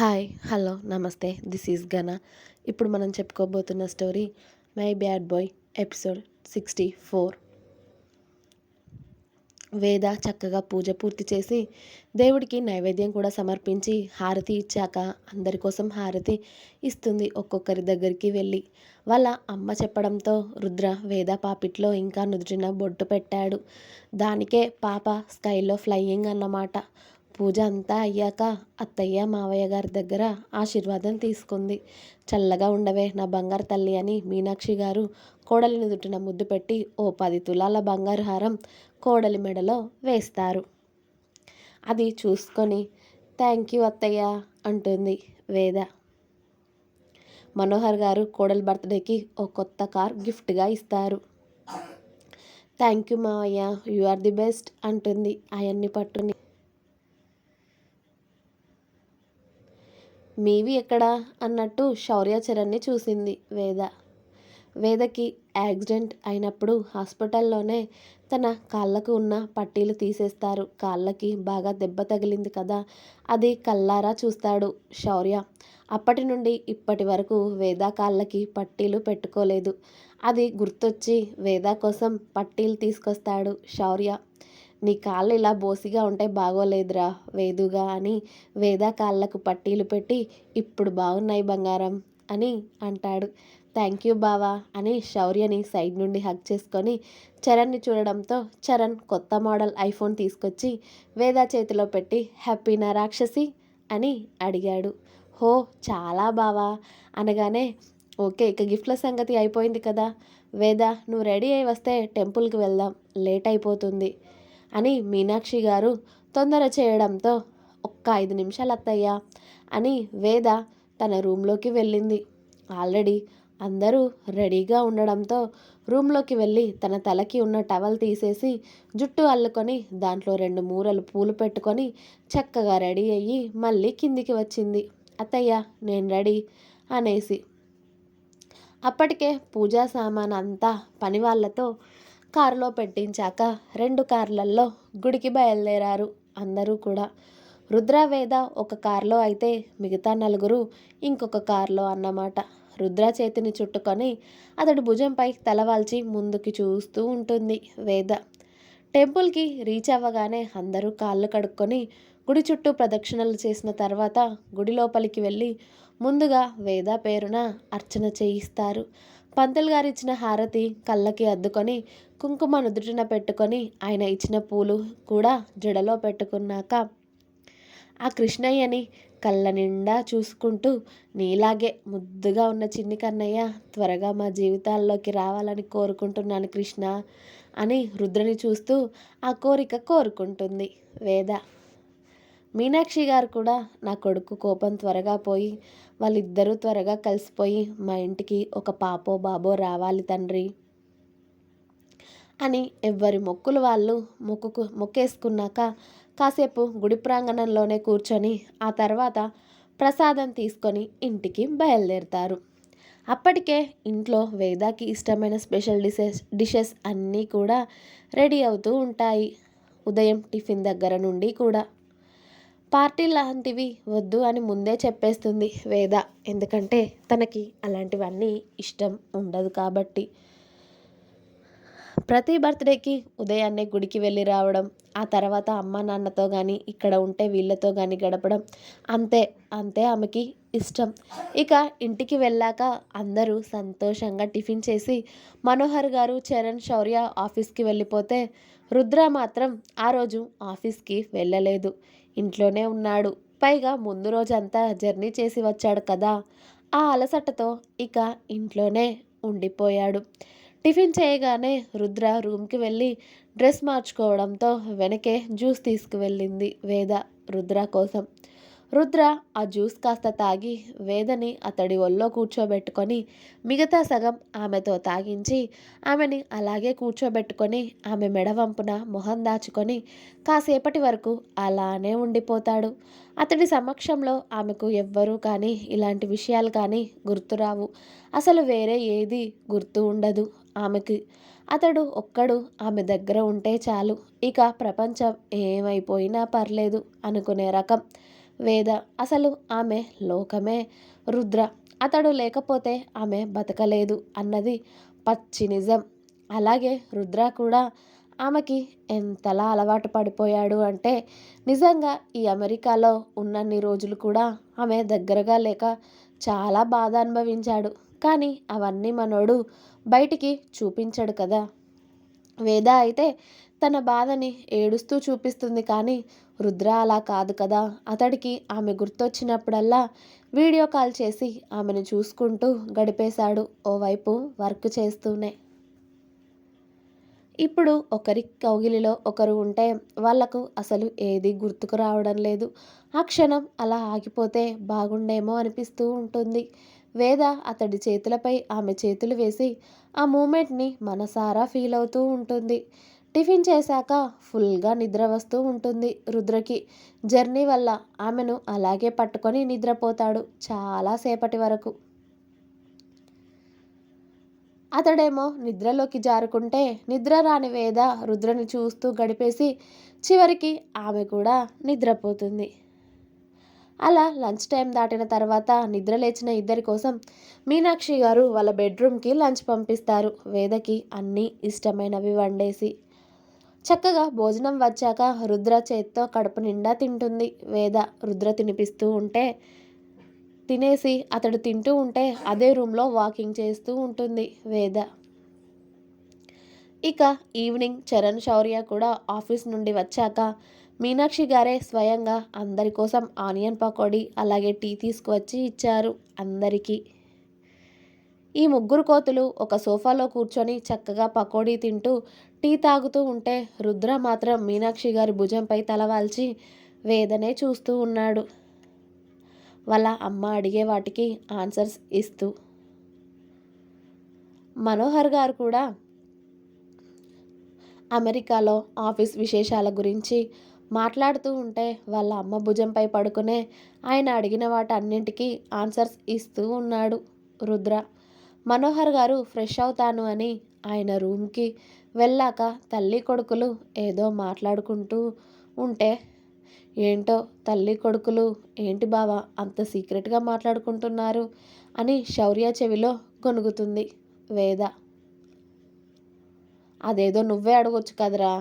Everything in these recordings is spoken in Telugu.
Hi hello namaste this is Gana ఇప్పుడు మనం చెప్పుకోబోతున్న story my bad boy episode sixty four. Veda చక్కగా పూజ పూర్తి చేసి దేవుడికి నైవేద్యం కూడా సమర్పించి హారతి ఇచ్చాక అందరి కోసం హారతి ఇస్తుంది ఒక్కొక్కరి దగ్గరికి వెళ్ళి. వాళ్ళ అమ్మ చెప్పడంతో రుద్ర వేద పాపిట్లో ఇంకా నుదుటిన బొట్టు పెట్టాడు. దానికే పాప స్కైలో ఫ్లయింగ్ అన్నమాట. పూజ అంతా అయ్యాక అత్తయ్య మావయ్య గారి దగ్గర ఆశీర్వాదం తీసుకుంది. చల్లగా ఉండవే నా బంగారు తల్లి అని మీనాక్షి గారు కోడలిని దుట్టిన ముద్దు పెట్టి ఓ పది తులాల బంగారు హారం కోడలి మెడలో వేస్తారు. అది చూసుకొని థ్యాంక్ యూ అత్తయ్య అంటుంది వేద. మనోహర్ గారు కోడలి బర్త్డేకి ఓ కొత్త కార్ గిఫ్ట్గా ఇస్తారు. థ్యాంక్ యూ మావయ్య యు ఆర్ ది బెస్ట్ అంటుంది ఆయన్ని పట్టుని మీవి ఎక్కడా అన్నట్టు శౌర్యాచరణ్ని చూసింది వేద. వేదకి యాక్సిడెంట్ అయినప్పుడు హాస్పిటల్లోనే తన కాళ్ళకు ఉన్న పట్టీలు తీసేస్తారు. కాళ్ళకి బాగా దెబ్బ తగిలింది కదా అది కల్లారా చూస్తాడు శౌర్య. అప్పటి నుండి ఇప్పటి వరకు వేద కాళ్ళకి పట్టీలు పెట్టుకోలేదు. అది గుర్తొచ్చి వేద కోసం పట్టీలు తీసుకొస్తాడు శౌర్య. నీ కాళ్ళు ఇలా బోసిగా ఉంటే బాగోలేదురా వేదుగా అని వేద కాళ్ళకు పట్టీలు పెట్టి ఇప్పుడు బాగున్నాయి బంగారం అని అంటాడు. థ్యాంక్ యూ బావా అని శౌర్యని సైడ్ నుండి హక్ చేసుకొని చరణ్ని చూడడంతో చరణ్ కొత్త మోడల్ ఐఫోన్ తీసుకొచ్చి వేద చేతిలో పెట్టి హ్యాపీనా రాక్షసి అని అడిగాడు. హో చాలా బావా అనగానే ఓకే ఇక గిఫ్ట్ల సంగతి అయిపోయింది కదా. వేద నువ్వు రెడీ అయి వస్తే టెంపుల్కి వెళ్దాం. లేట్ అయిపోతుంది. అని మీనాక్షి గారు తొందర చేయడంతో ఒక్క ఐదు నిమిషాలు అత్తయ్యా అని వేద తన రూమ్లోకి వెళ్ళింది. ఆల్రెడీ అందరూ రెడీగా ఉండడంతో రూమ్లోకి వెళ్ళి తన తలకి ఉన్న టవల్ తీసేసి జుట్టు అల్లుకొని దాంట్లో రెండు మూరలు పూలు పెట్టుకొని చక్కగా రెడీ అయ్యి మళ్ళీ కిందికి వచ్చింది. అత్తయ్య నేను రెడీ అనేసి. అప్పటికే పూజా సామాన్ అంతా పని వాళ్ళతో కారులో పెట్టించాక రెండు కార్లల్లో గుడికి బయలుదేరారు అందరూ కూడా. రుద్రవేద ఒక కారులో అయితే మిగతా నలుగురు ఇంకొక కారులో అన్నమాట. రుద్ర చేతిని చుట్టుకొని అతడు భుజంపై తలవాల్చి ముందుకి చూస్తూ ఉంటుంది వేద. టెంపుల్కి రీచ్ అవ్వగానే అందరూ కాళ్ళు కడుక్కొని గుడి చుట్టూ ప్రదక్షిణలు చేసిన తర్వాత గుడి లోపలికి వెళ్ళి ముందుగా వేద పేరున అర్చన చేయిస్తారు. పంతులు గారు ఇచ్చిన హారతి కళ్ళకి అద్దుకొని కుంకుమ నుదుటిన పెట్టుకొని ఆయన ఇచ్చిన పూలు కూడా జడలో పెట్టుకున్నాక ఆ కృష్ణయ్యని కళ్ళ నిండా చూసుకుంటూ నీలాగే ముద్దుగా ఉన్న చిన్ని కన్నయ్య త్వరగా మా జీవితాల్లోకి రావాలని కోరుకుంటున్నాను కృష్ణ అని రుద్రని చూస్తూ ఆ కోరిక కోరుకుంటుంది వేద. మీనాక్షి గారు కూడా నా కొడుకు కోపం త్వరగా పోయి వాళ్ళిద్దరూ త్వరగా కలిసిపోయి మా ఇంటికి ఒక పాపో బాబో రావాలి తండ్రి అని ఎవ్వరి మొక్కులు వాళ్ళు మొక్కుకు మొక్కేసుకున్నాక కాసేపు గుడి ప్రాంగణంలోనే కూర్చొని ఆ తర్వాత ప్రసాదం తీసుకొని ఇంటికి బయలుదేరుతారు. అప్పటికే ఇంట్లో వేదాకి ఇష్టమైన స్పెషల్ డిషెస్ డిషెస్ అన్నీ కూడా రెడీ అవుతూ ఉంటాయి. ఉదయం టిఫిన్ దగ్గర నుండి కూడా పార్టీ లాంటివి వద్దు అని ముందే చెప్పేస్తుంది వేద. ఎందుకంటే తనకి అలాంటివన్నీ ఇష్టం ఉండదు కాబట్టి. ప్రతి బర్త్డేకి ఉదయాన్నే గుడికి వెళ్ళి రావడం ఆ తర్వాత అమ్మ నాన్నతో కానీ ఇక్కడ ఉంటే వీళ్ళతో కానీ గడపడం అంతే అంతే ఆమెకి ఇష్టం. ఇక ఇంటికి వెళ్ళాక అందరూ సంతోషంగా టిఫిన్ చేసి మనోహర్ గారు చరణ్ శౌర్య ఆఫీస్కి వెళ్ళిపోతే రుద్ర మాత్రం ఆ రోజు ఆఫీస్కి వెళ్ళలేదు. ఇంట్లోనే ఉన్నాడు. పైగా ముందు రోజంతా జర్నీ చేసి వచ్చాడు కదా. ఆ అలసటతో ఇక ఇంట్లోనే ఉండిపోయాడు. టిఫిన్ చేయగానే రుద్ర రూమ్కి వెళ్ళి డ్రెస్ మార్చుకోవడంతో వెనకే జ్యూస్ తీసుకువెళ్ళింది వేద రుద్ర కోసం. రుద్ర ఆ జ్యూస్ కాస్త తాగి వేదని అతడి ఒళ్ళో కూర్చోబెట్టుకొని మిగతా సగం ఆమెతో తాగించి ఆమెని అలాగే కూర్చోబెట్టుకొని ఆమె మెడవంపున మొహం దాచుకొని కాసేపటి వరకు అలానే ఉండిపోతాడు. అతడి సమక్షంలో ఆమెకు ఎవ్వరూ కానీ ఇలాంటి విషయాలు కానీ గుర్తురావు అసలు వేరే ఏది గుర్తు ఉండదు ఆమెకి. అతడు ఒక్కడు ఆమె దగ్గర ఉంటే చాలు. ఇక ప్రపంచం ఏమైపోయినా పర్లేదు అనుకునే రకం. వేద. అసలు ఆమె లోకమే? రుద్ర. అతడు లేకపోతే ఆమె బతకలేదు అన్నది పచ్చి నిజం. అలాగే రుద్ర కూడా ఆమెకి ఎంతలా అలవాటు పడిపోయాడు అంటే నిజంగా ఈ అమెరికాలో ఉన్నన్ని రోజులు కూడా ఆమె దగ్గరగా లేక చాలా బాధ అనుభవించాడు. కానీ అవన్నీ మనోడు బయటికి చూపించాడు కదా. వేద అయితే తన బాధని ఏడుస్తూ చూపిస్తుంది కానీ రుద్ర అలా కాదు కదా. అతడికి ఆమె గుర్తొచ్చినప్పుడల్లా వీడియో కాల్ చేసి ఆమెను చూసుకుంటూ గడిపేశాడు ఓవైపు వర్క్ చేస్తూనే. ఇప్పుడు ఒకరి కౌగిలిలో ఒకరు ఉంటే వాళ్ళకు అసలు ఏది గుర్తుకు రావడం లేదు. ఆ క్షణం అలా ఆగిపోతే బాగుండేమో అనిపిస్తూ ఉంటుంది. వేద అతడి చేతులపై ఆమె చేతులు వేసి ఆ మూమెంట్ని మనసారా ఫీల్ అవుతూ ఉంటుంది. టిఫిన్ చేశాక ఫుల్గా నిద్ర వస్తూ ఉంటుంది రుద్రకి. జర్నీ వల్ల ఆమెను అలాగే పట్టుకొని నిద్రపోతాడు చాలాసేపటి వరకు. అతడేమో నిద్రలోకి జారుకుంటే నిద్ర రాని వేద రుద్రని చూస్తూ గడిపేసి చివరికి ఆమె కూడా నిద్రపోతుంది. అలా లంచ్ టైం దాటిన తర్వాత నిద్ర లేచిన ఇద్దరి కోసం మీనాక్షి గారు వాళ్ళ బెడ్రూమ్కి లంచ్ పంపిస్తారు. వేదకి అన్నీ ఇష్టమైనవి వండేసి చక్కగా భోజనం వచ్చాక రుద్ర చేత్తో కడుపు నిండా తింటుంది. వేద రుద్ర తినిపిస్తూ ఉంటే తినేసి అతడు తింటూ ఉంటే అదే రూమ్లో వాకింగ్ చేస్తూ ఉంటుంది వేద. ఇక ఈవినింగ్ చరణ్ శౌర్య కూడా ఆఫీస్ నుండి వచ్చాక మీనాక్షి గారే స్వయంగా అందరి కోసం ఆనియన్ పకోడీ అలాగే టీ తీసుకువచ్చి ఇచ్చారు అందరికీ. ఈ ముగ్గురు కోతులు ఒక సోఫాలో కూర్చొని చక్కగా పకోడీ తింటూ టీ తాగుతూ ఉంటే రుద్ర మాత్రం మీనాక్షి గారి భుజంపై తలవాల్చి వేదనే చూస్తూ ఉన్నాడు. వాళ్ళ అమ్మ అడిగే వాటికి ఆన్సర్స్ ఇస్తూ. మనోహర్ గారు కూడా అమెరికాలో ఆఫీస్ విశేషాల గురించి మాట్లాడుతూ ఉంటే వాళ్ళ అమ్మ భుజంపై పడుకునే ఆయన అడిగిన వాటన్నింటికీ ఆన్సర్స్ ఇస్తూ ఉన్నాడు రుద్ర. మనోహర్ గారు ఫ్రెష్ అవుతాను అని ఆయన రూమ్కి వెళ్ళాక తల్లి కొడుకులు ఏదో మాట్లాడుకుంటూ ఉంటే ఏంటో తల్లి కొడుకులు ఏంటి బావా అంత సీక్రెట్గా మాట్లాడుకుంటున్నారు? అని శౌర్య చెవిలో కొనుగుతుంది వేద. అదేదో నువ్వే అడగొచ్చు కదరా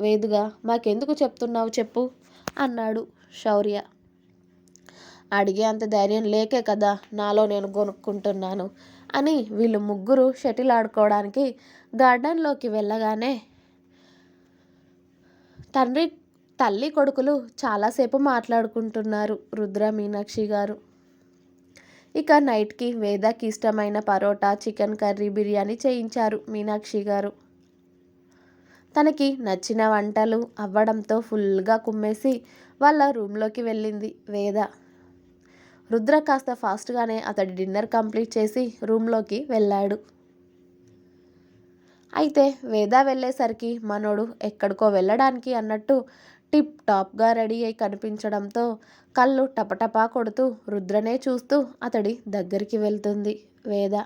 వేదుగా మాకెందుకు చెప్తున్నావు చెప్పు అన్నాడు శౌర్య. అడిగే అంత ధైర్యం లేకే కదా నాలో నేను కొనుక్కుంటున్నాను అని వీళ్ళు ముగ్గురు షటిల్ ఆడుకోవడానికి గార్డెన్లోకి వెళ్ళగానే తండ్రి తల్లి కొడుకులు చాలాసేపు మాట్లాడుకుంటున్నారు రుద్ర మీనాక్షి గారు. ఇక నైట్కి వేదకి ఇష్టమైన పరోటా చికెన్ కర్రీ బిర్యానీ చేయించారు మీనాక్షి గారు. తనకి నచ్చిన వంటలు అవ్వడంతో ఫుల్గా కుమ్మేసి వాళ్ళ రూమ్లోకి వెళ్ళింది వేద. రుద్ర కాస్త ఫాస్ట్గానే అతడి డిన్నర్ కంప్లీట్ చేసి రూమ్లోకి వెళ్ళాడు. అయితే వేద వెళ్ళేసరికి మనోడు ఎక్కడికో వెళ్ళడానికి అన్నట్టు టిప్ టాప్గా రెడీ అయి కనిపించడంతో కళ్ళు టపటపా కొడుతూ రుద్రనే చూస్తూ అతడి దగ్గరికి వెళ్తుంది వేద.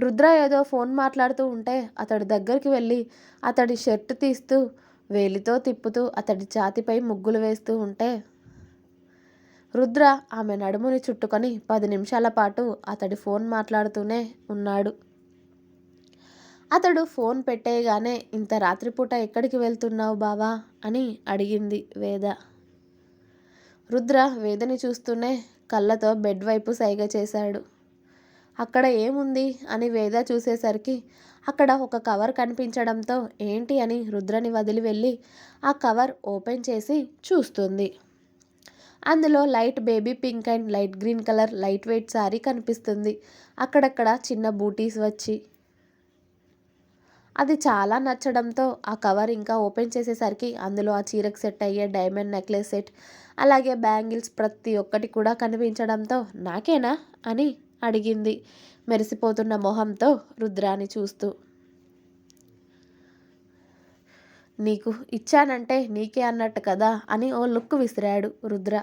రుద్ర ఏదో ఫోన్ మాట్లాడుతూ ఉంటే అతడి దగ్గరికి వెళ్ళి అతడి షర్ట్ తీస్తూ వేలితో తిప్పుతూ అతడి ఛాతిపై ముగ్గులు వేస్తూ ఉంటే రుద్ర ఆమె నడుముని చుట్టుకొని పది నిమిషాల పాటు అతడి ఫోన్ మాట్లాడుతూనే ఉన్నాడు. అతడు ఫోన్ పెట్టేయగానే ఇంత రాత్రిపూట ఎక్కడికి వెళ్తున్నావు బావా? అని అడిగింది వేద. రుద్ర వేదని చూస్తూనే కళ్ళతో బెడ్ వైపు సైగ చేశాడు. అక్కడ ఏముంది? అని వేద చూసేసరికి అక్కడ ఒక కవర్ కనిపించడంతో ఏంటి? అని రుద్రని వదిలి వెళ్ళి ఆ కవర్ ఓపెన్ చేసి చూస్తుంది. అందులో light baby pink and light green colour light weight sari కనిపిస్తుంది. అక్కడక్కడ చిన్న బూటీస్ వచ్చి. అది చాలా నచ్చడంతో ఆ కవర్ ఇంకా ఓపెన్ చేసేసరికి అందులో ఆ చీరకు సెట్ అయ్యే డైమండ్ నెక్లెస్ సెట్ అలాగే బ్యాంగిల్స్ ప్రతి ఒక్కటి కూడా కనిపించడంతో నాకేనా అని అడిగింది మెరిసిపోతున్న మొహంతో రుద్రాని చూస్తూ. నీకు ఇచ్చానంటే నీకే అన్నట్టు కదా అని ఓ లుక్ విసిరాడు రుద్ర.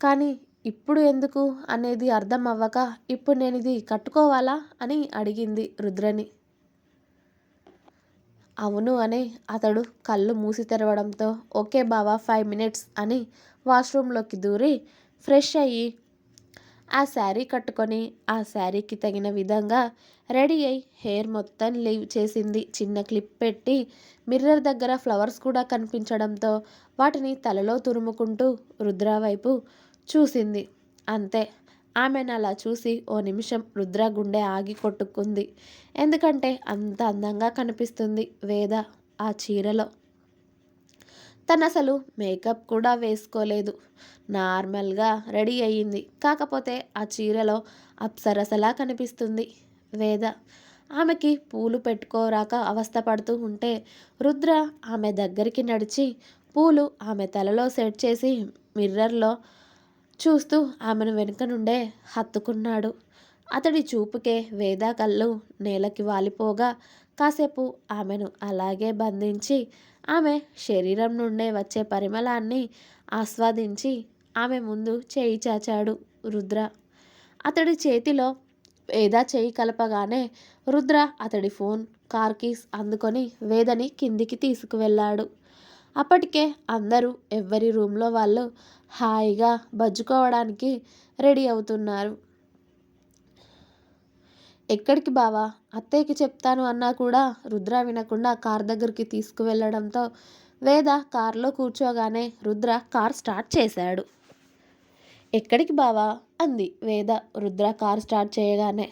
కానీ ఇప్పుడు ఎందుకు అనేది అర్థం అవ్వక ఇప్పుడు నేను ఇది కట్టుకోవాలా అని అడిగింది రుద్రని. అవును అని అతడు కళ్ళు మూసి తెరవడంతో ఓకే బావా ఫైవ్ మినిట్స్ అని వాష్రూమ్లోకి దూరి ఫ్రెష్ అయ్యి ఆ శారీ కట్టుకొని ఆ శారీకి తగిన విధంగా రెడీ అయి హెయిర్ మొత్తం లీవ్ చేసింది. చిన్న క్లిప్ పెట్టి మిర్రర్ దగ్గర ఫ్లవర్స్ కూడా కనిపించడంతో వాటిని తలలో తురుముకుంటూ రుద్ర వైపు చూసింది. అంతే. ఆమెను అలా చూసి ఓ నిమిషం రుద్ర గుండె ఆగి కొట్టుకుంది. ఎందుకంటే అంత అందంగా కనిపిస్తుంది వేద ఆ చీరలో. తను అసలు మేకప్ కూడా వేసుకోలేదు. నార్మల్గా రెడీ అయ్యింది. కాకపోతే ఆ చీరలో అప్సరసలా కనిపిస్తుంది వేద. ఆమెకి పూలు పెట్టుకోరాక అవస్థపడుతూ ఉంటే రుద్ర ఆమె దగ్గరికి నడిచి పూలు ఆమె తలలో సెట్ చేసి మిర్రర్లో చూస్తూ ఆమెను వెనుక నుండే హత్తుకున్నాడు. అతడి చూపుకే వేదా కళ్ళు నేలకి వాలిపోగా కాసేపు ఆమెను అలాగే బంధించి ఆమె శరీరం నుండే వచ్చే పరిమళాన్ని ఆస్వాదించి ఆమె ముందు చేయి చాచాడు రుద్ర. అతడి చేతిలో వేద చేయి కలపగానే రుద్ర అతడి ఫోన్ కార్ కీస్ అందుకొని వేదని కిందికి తీసుకువెళ్ళాడు. అప్పటికే అందరూ ఎవరి రూమ్లో వాళ్ళు హాయిగా బజ్జుకోవడానికి రెడీ అవుతున్నారు. ఎక్కడికి బావా? అత్తయ్యకి చెప్తాను అన్నా కూడా రుద్ర వినకుండా కార్ దగ్గరికి తీసుకువెళ్ళడంతో వేద కారులో కూర్చోగానే రుద్ర కార్ స్టార్ట్ చేశాడు. ఎక్కడికి బావా? అంది వేద. రుద్ర కార్ స్టార్ట్ చేయగానే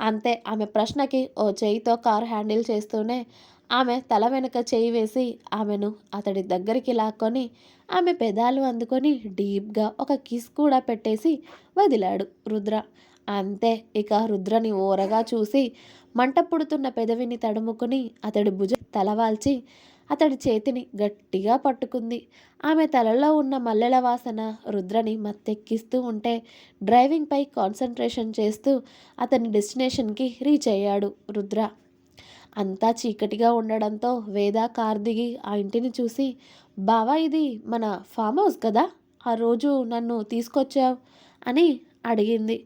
అంతే. ఆమె ప్రశ్నకి ఓ చేయితో కారు హ్యాండిల్ చేస్తూనే ఆమె తల వెనుక చేయి వేసి ఆమెను అతడి దగ్గరికి లాక్కొని ఆమె పెదాలు అందుకొని డీప్గా ఒక కిస్ కూడా పెట్టేసి వదిలాడు రుద్ర. అంతే. ఇక రుద్రని ఓరగా చూసి మంట పుడుతున్న పెదవిని తడుముకుని అతడి భుజ తలవాల్చి అతడి చేతిని గట్టిగా పట్టుకుంది. ఆమె తలలో ఉన్న మల్లెల వాసన రుద్రని మత్తెక్కిస్తూ ఉంటే డ్రైవింగ్పై కాన్సన్ట్రేషన్ చేస్తూ అతని డెస్టినేషన్కి రీచ్ అయ్యాడు రుద్ర. అంతా చీకటిగా ఉండడంతో వేద కార్ దిగి ఆ ఇంటిని చూసి బావా ఇది మన ఫామ్ హౌస్ కదా? ఆ రోజు నన్ను తీసుకొచ్చావు? అని అడిగింది.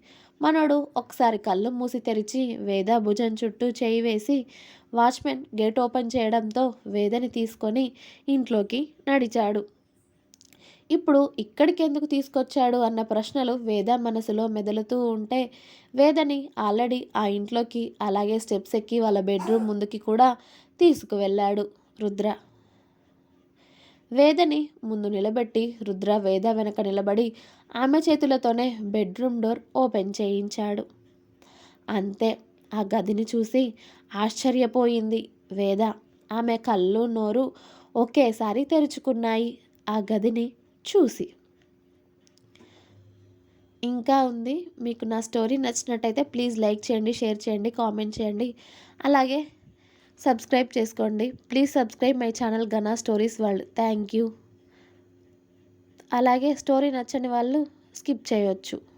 మనోడు ఒకసారి కళ్ళు మూసి తెరిచి వేద భుజం చుట్టూ చేయి వేసి వాచ్మెన్ గేట్ ఓపెన్ చేయడంతో వేదని తీసుకొని ఇంట్లోకి నడిచాడు. ఇప్పుడు ఇక్కడికి ఎందుకు తీసుకొచ్చాడు అన్న ప్రశ్నలు వేద మనసులో మెదలుతూ ఉంటే వేదని ఆల్రెడీ ఆ ఇంట్లోకి అలాగే స్టెప్స్ ఎక్కి వాళ్ళ బెడ్రూమ్ ముందుకి కూడా తీసుకువెళ్ళాడు రుద్ర. వేదని ముందు నిలబెట్టి రుద్ర వేద వెనక నిలబడి ఆమె చేతులతోనే బెడ్రూమ్ డోర్ ఓపెన్ చేయించాడు. అంతే. ఆ గదిని చూసి ఆశ్చర్యపోయింది వేద. ఆమె కళ్ళు నోరు ఒకేసారి తెరుచుకున్నాయి. ఆ గదిని చూసి. ఇంకా ఉంది. మీకు నా స్టోరీ నచ్చినట్టయితే ప్లీజ్ లైక్ చేయండి షేర్ చేయండి కామెంట్ చేయండి. అలాగే సబ్స్క్రైబ్ చేసుకోండి. Please subscribe my channel Gana stories world. Thank you. అలాగే స్టోరీ నచ్చని వాళ్ళు స్కిప్ చేయొచ్చు.